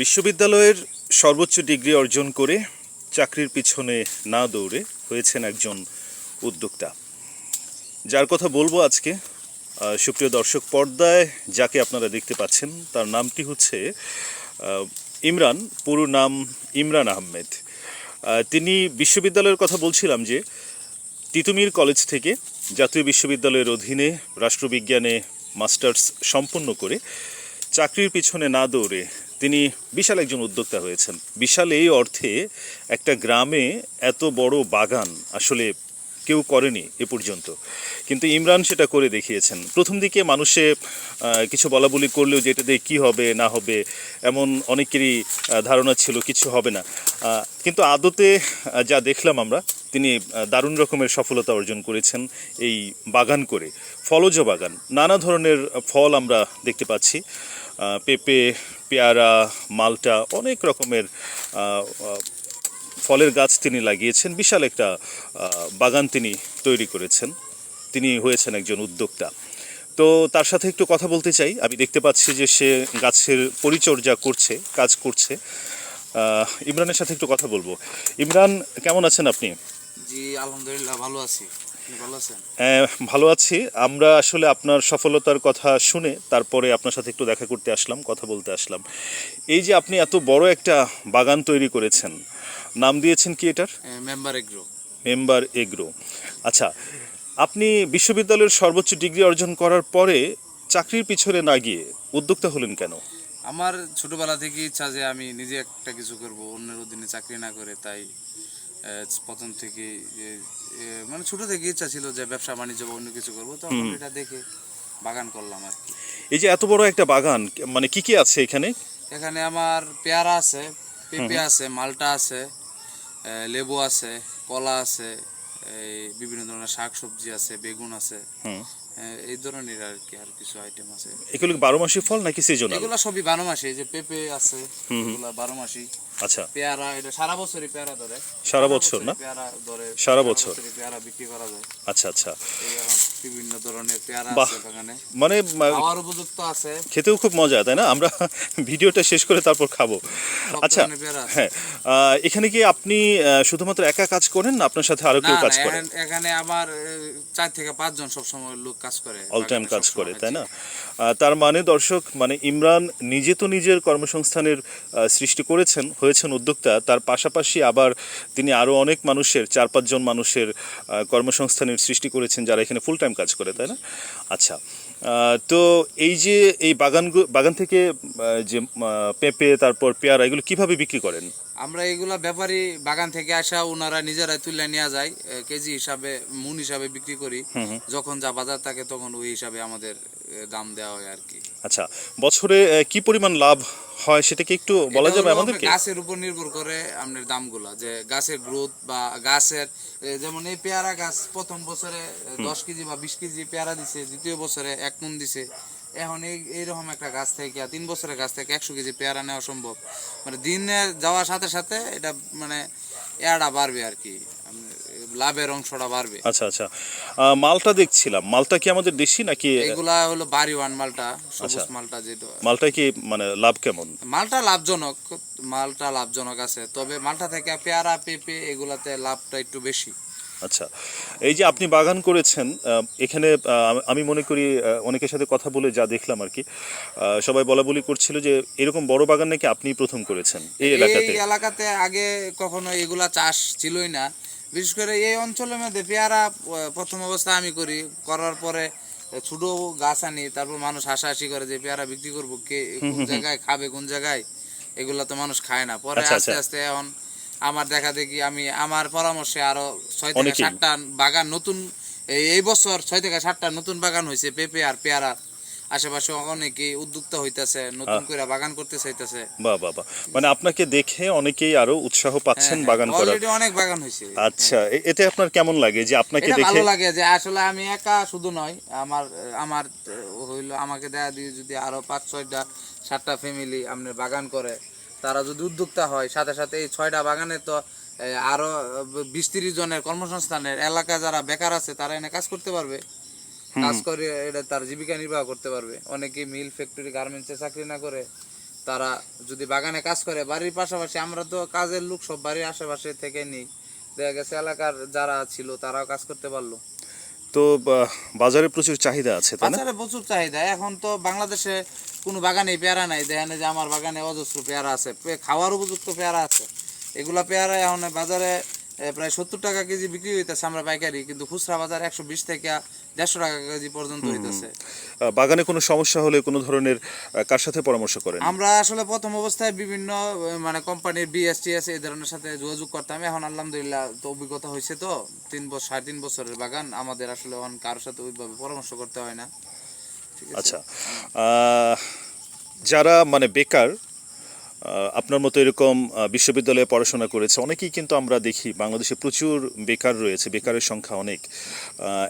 বিশ্ববিদ্যালয়ের সর্বোচ্চ ডিগ্রি অর্জন করে চাকরির পিছনে না দৌড়ে হয়েছেন একজন উদ্যোক্তা। যার কথা বলব আজকে সুপ্রিয় দর্শক পর্দায় যাকে আপনারা দেখতে পাচ্ছেন, তার নামটি হচ্ছে ইমরান, পুরো নাম ইমরান আহমেদ। তিনি বিশ্ববিদ্যালয়ের কথা বলছিলাম যে, তিতুমির কলেজ থেকে জাতীয় বিশ্ববিদ্যালয়ের অধীনে রাষ্ট্রবিজ্ঞানে মাস্টার্স সম্পন্ন করে চাকরির পিছনে না দৌড়ে তিনি বিশাল একজন উদ্যোক্তা হয়েছেন। বিশাল এই অর্থে একটা গ্রামে এত বড় বাগান আসলে কেউ করেনি এ পর্যন্ত। কিন্তু ইমরান সেটা করে দেখিয়েছেন। প্রথম দিকে মানুষে কিছু বলা বলি করলেও যে এটা দিয়ে কী হবে, না হবে, এমন অনেকেরই ধারণা ছিল কিছু হবে না। কিন্তু আদতে যা দেখলাম আমরা, তিনি দারুণ রকমের সফলতা অর্জন করেছেন এই বাগান করে। ফলজ বাগান। নানা ধরনের ফল আমরা দেখতে পাচ্ছি। পেঁপে পেয়ারা, মালটা অনেক রকমের ফলের গাছ তিনি লাগিয়েছেন। বিশাল একটা বাগান তিনি তৈরি করেছেন। তিনি হয়েছেন একজন উদ্যোক্তা। তো তার সাথে একটু কথা বলতে চাই। আমি দেখতে পাচ্ছি যে সে গাছের পরিচর্যা করছে, কাজ করছে। ইমরানের সাথে একটু কথা বলব। ইমরান, কেমন আছেন আপনি? জি, আলহামদুলিল্লাহ, ভালো আছি। ভালো ভালো আছি। আমরা আসলে আপনার সফলতার কথা শুনে তারপরে আপনার সাথে একটু দেখা করতে আসলাম কথা বলতে আসলাম। এই যে আপনি এত বড় একটা বাগান তৈরি করেছেন নাম দিয়েছেন কি এটার? Member agro. Member agro. আচ্ছা আপনি বিশ্ববিদ্যালয়ের সর্বোচ্চ ডিগ্রি অর্জন করার পরে চাকরির পিছনে না গিয়ে উদ্যোক্তা হলেন কেন? আমার ছোটবেলা থেকে ইচ্ছা যে আমি নিজে একটা কিছু করব অন্যের অধীনে চাকরি না করে তাই প্রথম থেকে মানে ছোট থেকে ইচ্ছা ছিল যে ব্যবসা বাণিজ্য বা অন্য কিছু করব। তখন এটা দেখে বাগান করলাম আর কি। এই যে এত বড় একটা বাগান মানে কি কি আছে এখানে? এখানে আমার পেয়ারা আছে পেঁপে আছে মালটা আছে লেবু আছে কলা আছে এই বিভিন্ন ধরনের শাক সবজি আছে বেগুন আছে। এই ধরনের আর কি আর কিছু আইটেম আছে। এগুলো বারো মাসি ফল নাকি সিজনাল এগুলা সবই বারো মাসি যে পেঁপে আছে এগুলা বারো মাসি। আচ্ছা। পেয়ারা এটা সারা বছরই পেয়ারা ধরে। সারা বছর না? পেয়ারা ধরে সারা বছর। পেয়ারা বিক্রি করা যায়। আচ্ছা আচ্ছা। বিভিন্ন ধরনের পেয়ারা আছে বাগানে। মানে খাওয়ার উপযুক্ত আছে। খেতেও খুব মজা তাই না? আমরা ভিডিওটা শেষ করে তারপর খাব। আচ্ছা হ্যাঁ এখানে কি আপনি শুধুমাত্র একা কাজ করেন না আপনার সাথে আরও কেউ কাজ করেন এখানে- এ, চার থেকে পাঁচজন সবসময় লোক কাজ করে অল টাইম কাজ করে তাই না? তার মানে দর্শক মানে ইমরান নিজে তো নিজের কর্মসংস্থানের সৃষ্টি করেছেন হয়েছেন উদ্যোক্তা তার পাশাপাশি আবার তিনি আরও অনেক মানুষের চার পাঁচজন মানুষের কর্মসংস্থানের সৃষ্টি করেছেন যারা এখানে ফুল টাইম কাজ করে তাই না? আচ্ছা তো এই যে এই বাগান বাগান থেকে যে পেঁপে তারপর পেয়ারা এগুলো কীভাবে বিক্রি করেন? আমরা এগুলা ব্যাপারী বাগান থেকে আসা ওনারা নিজেরাই তুলে নিয়ে যায় কেজি হিসাবে মুন হিসাবে বিক্রি করি। যখন যা বাজার থাকে তখন ওই হিসাবে আমাদের দাম দেওয়া হয় আর কি। আচ্ছা বছরে কি পরিমাণ লাভ হয় সেটা কি একটু বলা যাবে আমাদেরকে? গাছের উপর নির্ভর করে আপনার দামগুলা যে গাছের গ্রোথ বা গাছের যেমন এই পেয়ারা গাছ প্রথম বছরে দশ কেজি বা বিশ কেজি পেয়ারা দিছে দ্বিতীয় বছরে এক মন দিছে। এখন এই এইরকম একটা গাছ থেকে তিন বছরের গাছ থেকে একশো কেজি পেয়ারা নেওয়া সম্ভব। মানে দিনে যাওয়ার সাথে সাথে এটা মানে এয়াটা বাড়বে আর কি। লাভের অংশটা বাড়বে। আচ্ছা আচ্ছা। মালটা দেখছিলাম। মালটা কি আমাদের দেশি নাকি? এগুলা হলো বাড়ি ওয়ান মালটা আচ্ছা। সবুজ মালটা যেটা মালটা কি মানে লাভ কেমন? মালটা লাভজনক মালটা লাভজনক আছে। তবে মালটা থেকে পেয়ারা পেঁপে এগুলাতে লাভটা একটু বেশি। আচ্ছা। এই যে আপনি বাগান করেছেন এখানে আমি মনে করি অনেকের সাথে কথা বলে যা দেখলাম আর কি সবাই বলা বলি করছিল যে এরকম বড় বাগান নাকি আপনি প্রথম করেছেন এই এলাকাতে? এই এলাকাতে আগে কখনো এগুলা চাষ ছিলই না। বিশেষ করে এই অঞ্চলের মধ্যে পেয়ারা প্রথম অবস্থা আমি করি। করার পরে ছোট গাছ আনি তারপর মানুষ হাসাহাসি করে যে পেয়ারা বিক্রি করব কে কোন জায়গায় খাবে কোন জায়গায় এগুলা তো মানুষ খায় না। পরে আচ্ছা, আস্তে আচ্ছা। আস্তে এখন আমার দেখা দেখি আমি আমার পরামর্শে আরও ছয় থেকে সাতটা বাগান নতুন এই- এই বছর ছয় থেকে সাতটা নতুন বাগান হয়েছে পেঁপে আর পেয়ারা। আশেপাশে অনেকেই উদ্যোক্তা হইতেছে নতুন করে বাগান করতে চাইতেছে। বাহ বাহ বাহ মানে আপনাকে দেখে অনেকেই আরও উৎসাহ পাচ্ছেন বাগান করার। অলরেডি হ্যাঁ, অনেক বাগান হয়েছে আচ্ছা এতে আপনার কেমন লাগে যে আপনাকে দেখে ভালো লাগে যে আসলে আমি একা শুধু নয় আমার আমার হইল আমাকে দেয়া দিয়ে যদি আরও পাঁচ ছয়টা সাতটা ফ্যামিলি আপনার বাগান করে তারা যদি উদ্যোক্তা হয় সাথে সাথে এই ছয়টা বাগানে তো আরও বিশ তিরিশ জনের কর্মসংস্থানের এলাকা যারা বেকার আছে তারা এনে কাজ করতে পারবে। কাজ করে এটা তার জীবিকা নির্বাহ করতে পারবে। অনেকে মিল ফ্যাক্টরি গার্মেন্টসে চাকরি না করে তারা যদি বাগানে কাজ করে বাড়ির পাশাপাশি আমরা তো কাজের লোক সব বাড়ির আশেপাশে থেকে নিই। দেখা গেছে এলাকার যারা ছিল তারাও কাজ করতে পারল। তো বাজারে প্রচুর চাহিদা আছে বাজারে প্রচুর চাহিদা। এখন তো বাংলাদেশে কোনো বাগানে পেয়ারা নাই। দেখেন যে আমার বাগানে অজস্র পেয়ারা আছে। খাওয়ার উপযুক্ত পেয়ারা আছে। এগুলা পেয়ারা এখন বাজারে প্রায় সত্তর টাকা কেজি বিক্রি হইতেছে আমরা পাইকারি কিন্তু খুচরা বাজার একশো বিশ থেকে দেড়শো টাকা কেজি পর্যন্ত হইতেছে। বাগানে কোনো সমস্যা হলে কোনো ধরনের কার সাথে পরামর্শ করেন? আমরা আসলে প্রথম অবস্থায় বিভিন্ন মানে কোম্পানির বিএসটিএস এই ধরনের সাথে যোগাযোগ করতাম। এখন আলহামদুলিল্লাহ তো অভিজ্ঞতা হয়েছে তো তিন বছর সাড়ে তিন বছরের বাগান। আমাদের আসলে এখন কারোর সাথে ওইভাবে পরামর্শ করতে হয় না। আচ্ছা। যারা মানে বেকার আপনার মতো এরকম বিশ্ববিদ্যালয়ে পড়াশোনা করেছে। অনেকেই কিন্তু আমরা দেখি, বাংলাদেশে প্রচুর বেকার রয়েছে, বেকারের সংখ্যা অনেক।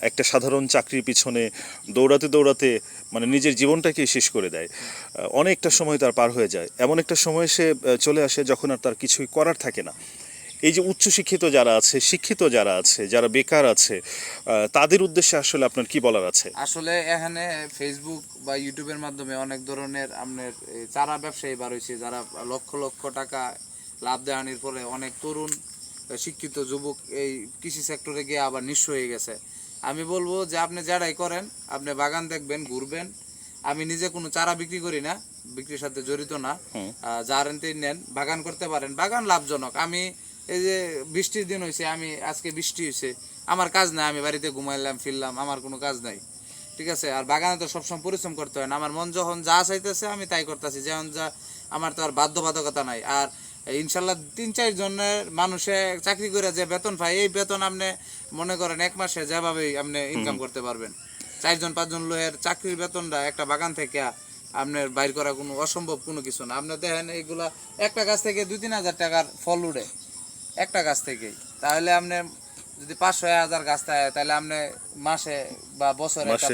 একটা সাধারণ চাকরির পিছনে দৌড়াতে দৌড়াতে মানে নিজের জীবনটাকে শেষ করে দেয়। অনেকটা সময় তার পার হয়ে যায়। এমন একটা সময় সে চলে আসে যখন আর তার কিছুই করার থাকে না। এই যে উচ্চশিক্ষিত যারা আছে শিক্ষিত যারা আছে যারা বেকার আছে তাদের উদ্দেশ্যে আসলে আপনার কি বলার আছে? আসলে এখানে ফেসবুক বা ইউটিউবের মাধ্যমে অনেক ধরনের আপনার চারা ব্যবসায়ী বার হয়েছে যারা লক্ষ লক্ষ টাকা লাভ দেওয়ানির পরে অনেক তরুণ শিক্ষিত যুবক এই কৃষি সেক্টরে গিয়ে আবার নিঃস্ব হয়ে গেছে। আমি বলব যে আপনি যারাই করেন আপনি বাগান দেখবেন ঘুরবেন আমি নিজে কোনো চারা বিক্রি করি না বিক্রির সাথে জড়িত না। আহ, নেন বাগান করতে পারেন বাগান লাভজনক। আমি এই যে বৃষ্টির দিন হয়েছে আমি আজকে বৃষ্টি হয়েছে আমার কাজ নাই আমি বাড়িতে ঘুমাইলাম ফিরলাম আমার কোনো কাজ নাই। ঠিক আছে? আর বাগানে তো সবসময় পরিশ্রম করতে হয় না। আমার মন যখন যা চাইতেছে আমি তাই করতেছি। যেমন যা আমার তো আর বাধ্যবাধকতা নাই। আর ইনশাল্লাহ তিন চার জনের মানুষে চাকরি করে যে বেতন পায় এই বেতন আপনি মনে করেন এক মাসে যেভাবেই আপনি ইনকাম করতে পারবেন। চারজন পাঁচজন লোকের চাকরির বেতনটা একটা বাগান থেকে আপনার বাইর করা কোনো অসম্ভব কোনো কিছু না। আপনি দেখেন এইগুলা একটা গাছ থেকে দুই তিন হাজার টাকার ফল উঠে। একটা গাছ থেকেই। তাহলে আপনি যদি পাঁচশো হাজার গাছ থাকে, তাহলে আপনি মাসে বা বছরে